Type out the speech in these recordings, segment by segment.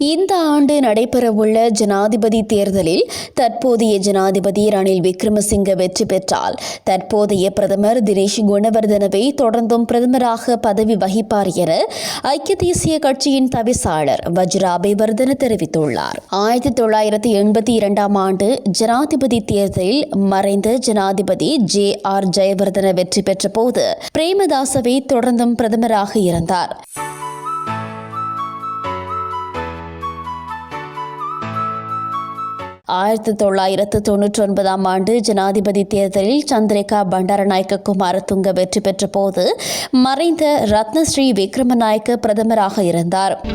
இந்த ஆண்டு நடைபெறவுள்ள ஜனாதிபதி தேர்தலில் தற்போதைய ஜனாதிபதி ரணில் விக்ரமசிங்க வெற்றி பெற்றால் தற்போதைய பிரதமர் தினேஷ் குணவர்தனவை தொடர்ந்தும் பிரதமராக பதவி வகிப்பார் என ஐக்கிய தேசிய கட்சியின் தவிசாளர் வஜ்ராபே வர்தன தெரிவித்துள்ளார். ஆயிரத்தி தொள்ளாயிரத்தி எண்பத்தி இரண்டாம் ஆண்டு ஜனாதிபதி தேர்தலில் மறைந்த ஜனாதிபதி ஜே ஆர் ஜெயவர்தன வெற்றி பெற்ற போது பிரேமதாசவை தொடர்ந்தும் பிரதமராக இருந்தார். ஆயிரத்தி தொள்ளாயிரத்து தொன்னூற்றி ஒன்பதாம் ஆண்டு ஜனாதிபதி தேர்தலில் சந்திரிகா பண்டாரநாயக்க குமாரதுங்க வெற்றி பெற்ற போது மறைந்த ரத்னஸ்ரீ விக்ரமநாயக்க பிரதமராக இருந்தார்.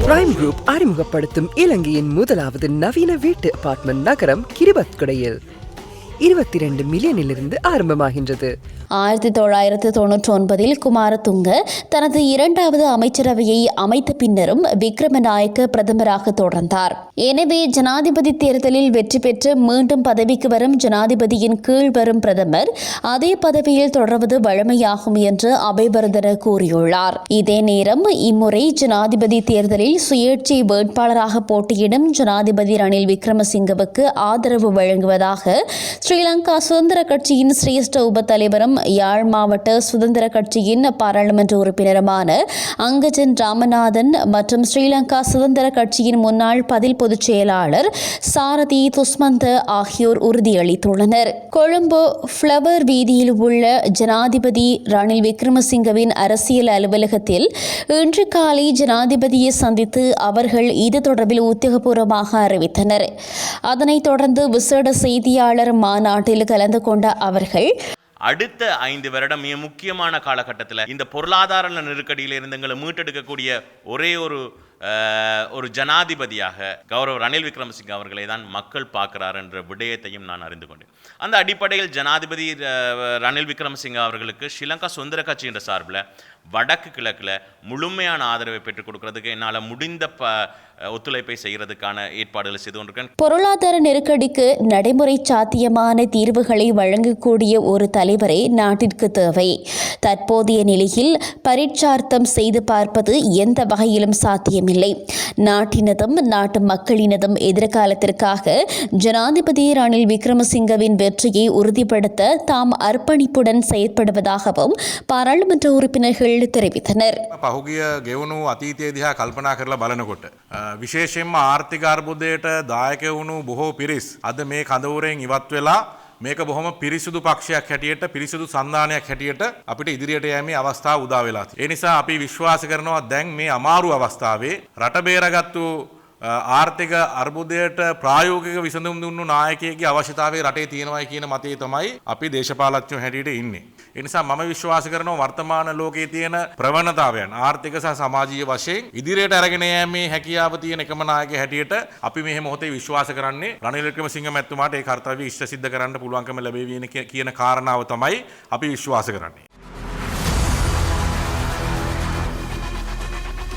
பிரைம் குரூப் அறிமுகப்படுத்தும் இலங்கையின் முதலாவது நவீன வீட்டு அபார்ட்மெண்ட் நகரம் கிரிபத்குடையில். இருபத்தி ரெண்டு மில்லியனிலிருந்து ஆரம்பமாகின்றது. ஆயிரத்தி தொள்ளாயிரத்து தொன்னூற்றி ஒன்பதில் குமாரதுங்க தனது இரண்டாவது அமைச்சரவையை அமைத்த பின்னரும் விக்ரமநாயக்க பிரதமராக தொடர்ந்தார். எனவே ஜனாதிபதி தேர்தலில் வெற்றி பெற்று மீண்டும் பதவிக்கு வரும் ஜனாதிபதியின் கீழ் வரும் பிரதமர் அதே பதவியில் தொடர்வது வழமையாகும் என்று அபேவர்தன கூறியுள்ளார். இதே நேரம் இம்முறை ஜனாதிபதி தேர்தலில் சுயேட்சை வேட்பாளராக போட்டியிடும் ஜனாதிபதி ரணில் விக்ரமசிங்கவுக்கு ஆதரவு வழங்குவதாக ஸ்ரீலங்கா சுதந்திர கட்சியின் சிரேஷ்ட உப தலைவரும் யாழ் மாவட்ட சுதந்திர கட்சியின் பாராளுமன்ற உறுப்பினருமான அங்கஜன் ராமநாதன் மற்றும் ஸ்ரீலங்கா சுதந்திர கட்சியின் முன்னாள் பதில் பொதுச் செயலாளர் சாரதி துஸ்மந்த ஆகியோர் உறுதியளித்துள்ளனர். கொழும்பு ஃப்ளவர் வீதியில் உள்ள ஜனாதிபதி ரணில் விக்ரமசிங்கவின் அரசியல் அலுவலகத்தில் இன்று காலை ஜனாதிபதியை சந்தித்து அவர்கள் இது தொடர்பில் உத்தியோகபூர்வமாக அறிவித்தனர். அதனைத் தொடர்ந்து விசேட செய்தியாளர் மாநாட்டில் கலந்து கொண்ட அவர்கள் அடுத்த ஐந்து வருடம் மிக முக்கியமான காலகட்டத்தில் இந்த பொருளாதார நெருக்கடியில் இருந்து எங்களை மீட்டெடுக்கக்கூடிய ஒரே ஒரு ஒரு ஜனாதிபதியாக கௌரவ ரணில் விக்ரமசிங்க அவர்களை தான் மக்கள் பார்க்கிறார் என்ற விடயத்தையும் நான் அறிந்து கொண்டேன். அந்த அடிப்படையில் ஜனாதிபதி ரணில் விக்ரமசிங்க அவர்களுக்கு ஸ்ரீலங்கா சுதந்திர கட்சி என்ற சார்பில் வடக்கு கிழக்கில் முழுமையான ஆதரவை பெற்றுக் கொடுக்கறதுக்கு என்னால் முடிந்த ப ஒத்துழைப்பை செய்கிறதுக்கான ஏற்பாடுகளை செய்து கொண்டிருக்கேன். பொருளாதார நெருக்கடிக்கு நடைமுறை சாத்தியமான தீர்வுகளை வழங்கக்கூடிய ஒரு தலைவரே நாட்டிற்கு தேவை. தற்போதைய நிலையில் பரீட்சார்த்தம் செய்து பார்ப்பது எந்த வகையிலும் சாத்தியமில்லை. நாட்டினதும் நாட்டு மக்களினதும் எதிர்காலத்திற்காக ஜனாதிபதி ரணில் விக்ரமசிங்கவின் வெற்றியை உறுதிப்படுத்த தாம் அர்ப்பணிப்புடன் செயற்படுவதாகவும் பாராளுமன்ற உறுப்பினர்கள் தெரிவித்தனர் පහුගිය ගෙවුණු අතීතය දිහා කල්පනා කරලා බලනකොට. අ, විශේෂයෙන්ම ආර්ථික අර්බුදයට දායක වුණු බොහෝ පිරිස්. අද මේ කඳවුරෙන් ඉවත් වෙලා මේක බොහොම පිරිසිදු පක්ෂයක් හැටියට පිරිසිදු සන්ධානයක් හැටියට අපිට ඉදිරියට යෑමේ අවස්ථාව උදා වෙලා තියෙනවා. ඒ නිසා අපි විශ්වාස කරනවා දැන් මේ අමාරු අවස්ථාවේ රට බේරගත්තු අ, ආර්ථික අර්බුදයට ප්‍රායෝගික විසඳුම් දුන්නු නායකයෙක්ගේ අවශ්‍යතාවය රටේ තියෙනවායි කියන මතය තමයි අපි දේශපාලඥයෝ හැටියට ඉන්නේ. ඒ නිසා මම විශ්වාස කරනවා වර්තමාන ලෝකයේ තියෙන ප්‍රවණතාවයන් ආර්ථික සහ සමාජීය වශයෙන් ඉදිරියට අරගෙන යෑමේ හැකියාව තියෙන එකම නායකයෙක් හැටියට අපි මේ මොහොතේ විශ්වාස කරන්නේ රනිල් වික්‍රමසිංහ මැතිතුමාට ඒ කාර්යය ඉෂ්ට සිද්ධ කරන්න පුළුවන්කම ලැබෙවි කියන කාරණාව තමයි අපි විශ්වාස කරන්නේ.